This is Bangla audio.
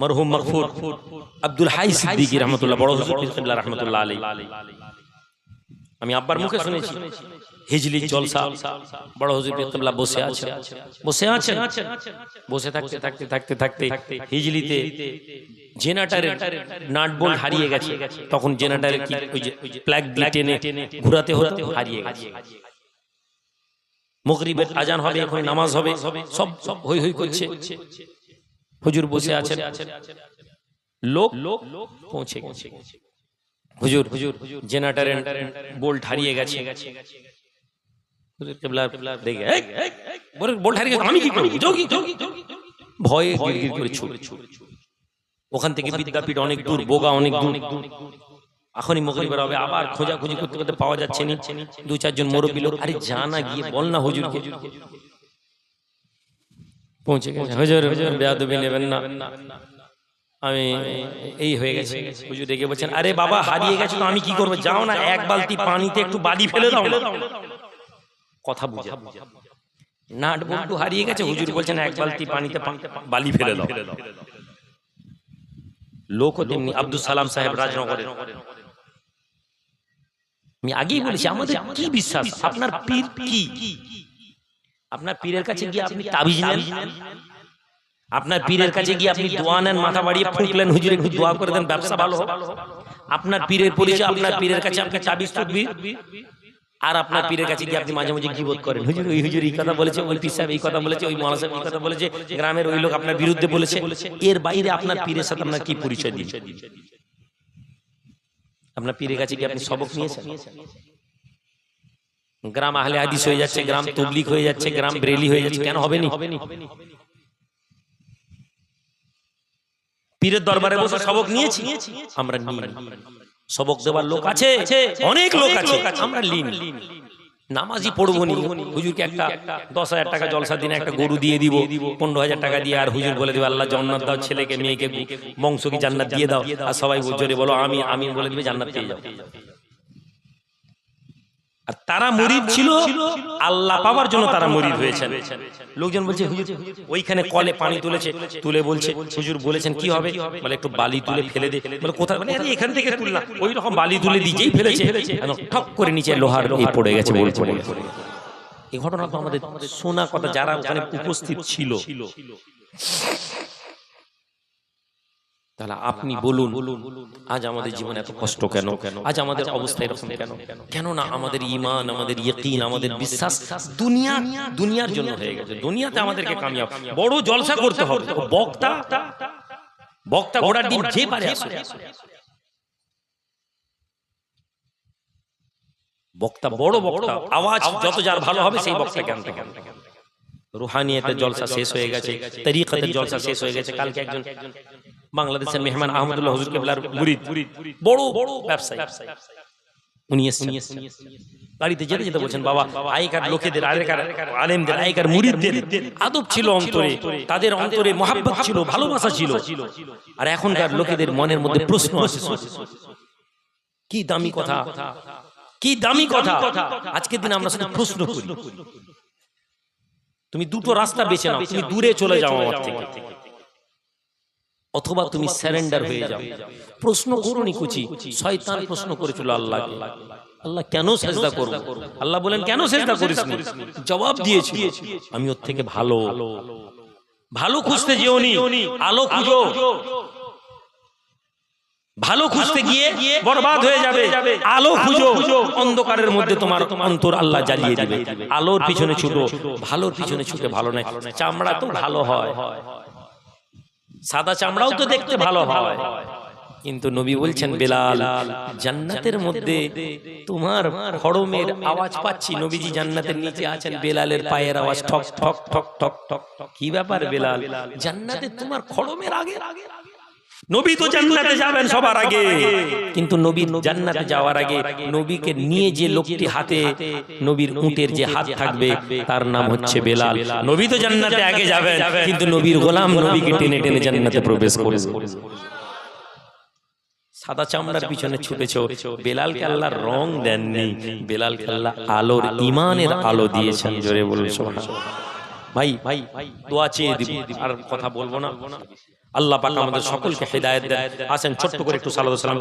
মরহুম মকফুর আব্দুল হাই সিদ্দিকী রহমতুল্লাহ, বড় হুজুর পীর রহমতুল্লাহ আলী আমি আব্বার মুখে শুনেছি, হিজলি জলসা। বড় হুজুর পীর বসে আছে বসে আছে বসে থাকতে থাকতে থাকতে থাকতে হিজলিতে জেনারেটরের নাট বোল্ট হারিয়ে গেছে। তখন জেনারেটরের কি ওই যে প্লাগ দিয়ে টেনে ঘোরাতে হতো? হারিয়ে গেছে। মগরিবের আজান হবে, এখন নামাজ হবে। সব সব হই হই করছে। হুজুর বসে আছেন। লোক লোক পৌঁছে গেছে। হুজুর হুজুর জেনারেটরের বোল্ট হারিয়ে গেছে। হুজুর ওখান থেকে বিদ্যাপীঠ অনেক দূর বোগা অনেক দূর। এখনই মগরিবের হবে। আবার খোঁজাখুঁজি করতে করতে পাওয়া যাচ্ছে না। দু চারজন মুরব্বী লোক। আরে জানা গিয়ে বল না হুজুরকে। পৌঁছে গেছে। হুজুর, বেয়াদবি নেবেন না। আমি এই হয়ে গেছে। হুজুর রেগে বলছেন, আরে বাবা, হারিয়ে গেছে তো আমি কি করব? যাও না, এক বালতি পানিতে একটু বালি ফেলে দাও কথা বুঝে। নাট হারিয়ে গেছে। হুজুর বলছেন, এক বালতি পানিতে বালি ফেলে দাও। লোকও তেমনি আব্দুল সালাম সাহেব রাজনগরে। আমি আগেই বলেছি, আমাদের কি বিশ্বাস? আপনার পীর কি? আপনার পীরের কাছে গিয়ে আপনি তাবিজ নেন? আপনার পীরের কাছে গিয়ে আপনি দোয়া নেন মাথা বাড়িয়ে ফুঁকলেন হুজুর একটু দোয়া করে দেন ব্যবসা ভালো আপনার পীরের পরিচয় আপনার পীরের কাছে আপনি তাবিজ তকবির। আর আপনার পীরের কাছে গিয়ে আপনি মাঝে মাঝে গিবোধ করেন। হুজুর ওই হুজুর এই কথা বলেছে ওই পীর সাহেব এই কথা বলেছে ওই সাহেব এই কথা বলেছে গ্রামের ওই লোক আপনার বিরুদ্ধে বলেছে। এর বাইরে আপনার পীরের সাথে আপনার কি পরিচয় দিয়েছে আপনার পীরের কাছে কি আপনি সবক নিয়েছেন? গ্রাম আহলে হাদিস হয়ে যাচ্ছে গ্রাম তবলিক হয়ে যাচ্ছে গ্রাম ব্রেলি হয়ে যাচ্ছে কেন হবে নি? পীরের দরবারে বসে সবক নিয়েছি আমরা সবক দেওয়ার লোক আছে অনেক লোক আছে আমরা লিন নামাজই পড়ব নি। হুজুরকে একটা দশ হাজার টাকা জলসা দিনে একটা গরু দিয়ে দিব পনেরো হাজার টাকা দিয়ে আর হুজুর বলে দিবে আল্লাহ জান্নাত দাও ছেলেকে মেয়েকে বংশকে জান্নাত দিয়ে দাও আর সবাই জোরে বলো আমি আমি বলে দিবে জান্নাত পেয়ে যাও। আর তারা মরিদ ছিল আল্লাহ পাওয়ার জন্য তারা মরিদ হয়েছেন। লোকজন বলছে হুজুর ওইখানে কলে পানি তুলেছে তুলে বলছে হুজুর বলেছেন কি হবে? বলে একটু বালি তুলে ফেলে দে। বলে কোথায়? মানে আরে এখান থেকে তুললাম। ওই রকম বালি তুলে দিয়েই ফেলেছে। ঠক করে নিচে লোহার এই পড়ে গেছে বলে পড়ে গেছে এই ঘটনা তো আমাদের শোনা কথা যারা ওখানে উপস্থিত ছিল। তাহলে আপনি বলুন আজ আমাদের জীবনে এত কষ্ট কেন? আজ আমাদের অবস্থা এরকম কেন? কেন? না আমাদের ইমান আমাদের ইয়কিন আমাদের বিশ্বাস দুনিয়া দুনিয়ার জন্য হয়ে গেছে। দুনিয়াতে আমাদেরকে কামিয়াব। বড় জলসা করতে হবে। বক্তা বক্তা ঘোড়ার ডিম যে পারে বক্তা বড় বক্তা। আওয়াজ যত যার ভালো হবে সেই বক্তাকে আনতে হবে রুহানিয়াতের জলসা শেষ হয়ে গেছে তরিকতের জলসা শেষ হয়ে গেছে। কালকে একজন বাংলাদেশের মেহমান আহমদুল্লাহ হুজুর কেবলার মুরিদ। বড় বড় ব্যবসায়ী। উনি এসেছেন। গাড়িতে যেতে যেতে বলছেন বাবা আগেকার লোকেদের আগেকার আলেমদের আগেকার মুরিদদের আদব ছিল অন্তরে তাদের অন্তরে মহাব্বত ছিল ভালোবাসা ছিল। আর এখনকার লোকেদের মনের মধ্যে প্রশ্ন আসে কি দামি কথা। কি দামি কথা। আজকের দিনে আমরা শুধু প্রশ্ন করি। তুমি দুটো রাস্তা বেছে নাও তুমি দূরে চলে যাও আমার থেকে। অথবা তুমি স্যারেন্ডার হয়ে যাও। প্রশ্ন করুনি কুচি। শয়তান প্রশ্ন করেছিল আল্লাহ আল্লাহ কেন সেজদা করব? আল্লাহ বলেন কেন সেজদা করিস নি? জবাব দিয়েছি। আমি ওর থেকে ভালো। ভালো। খুঁজতে যেওনি আলো খুঁজো। ভালো খুঁজতে গিয়ে বরবাদ হয়ে যাবে। আলো খুঁজো। অন্ধকারের মধ্যে তোমার অন্তর আল্লাহ জ্বালিয়ে দিবে। আলোর পিছনে ছুটো। ভালোর পিছনে ছুটে ভালো নয়। চামড়া তো ভালো হয়। সাদা চামড়াও তো দেখতে ভালো হয়। কিন্তু নবী বলছেন বেলাল জান্নাতের মধ্যে তোমার খড়মের আওয়াজ পাচ্ছি। নবীজি জান্নাতের নিচে আছেন বেলালের পায়ের আওয়াজ ঠক ঠক ঠক ঠক ঠক ঠক। কি ব্যাপার বেলাল? জান্নাতে তোমার খড়মের আগে? আগে? নবী তো জান্নাতে যাবেন সবার আগে। কিন্তু নবী জান্নাতে যাওয়ার আগে নবীকে নিয়ে যে লোকটি হাতে নবীর উটের যে হাত থাকবে তার নাম হচ্ছে বেলাল। নবী তো জান্নাতে আগে যাবেন কিন্তু নবীর গোলাম নবীকে টেনে টেনে জান্নাতে প্রবেশ করবে। সাদা চামড়ার পিছনে ছুটেছ বেলাল আল্লাহ রং দেননি। বেলাল আল্লাহ আলোর ইমানের আলো দিয়েছেন জোরে বলুন। ভাই ভাই দোয়া চেয়ে দিব। আর কথা বলব না। আল্লাহ পাক আমাদের সকলকে হেদায়েত দেন। আসেন ছোট্ট করে একটু সালাম। সালাম।